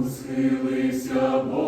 Усхилився Бог.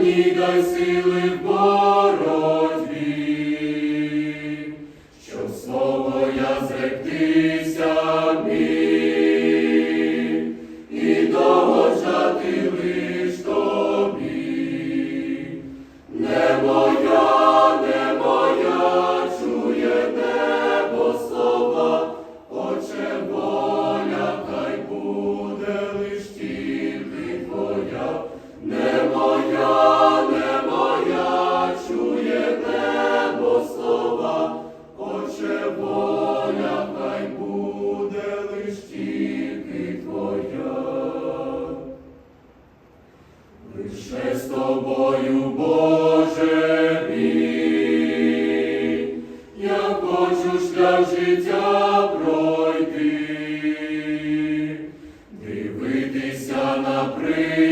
мені дай сили в боротьбі, щоб слово я зректися. життя пройти, дивитися на прийти.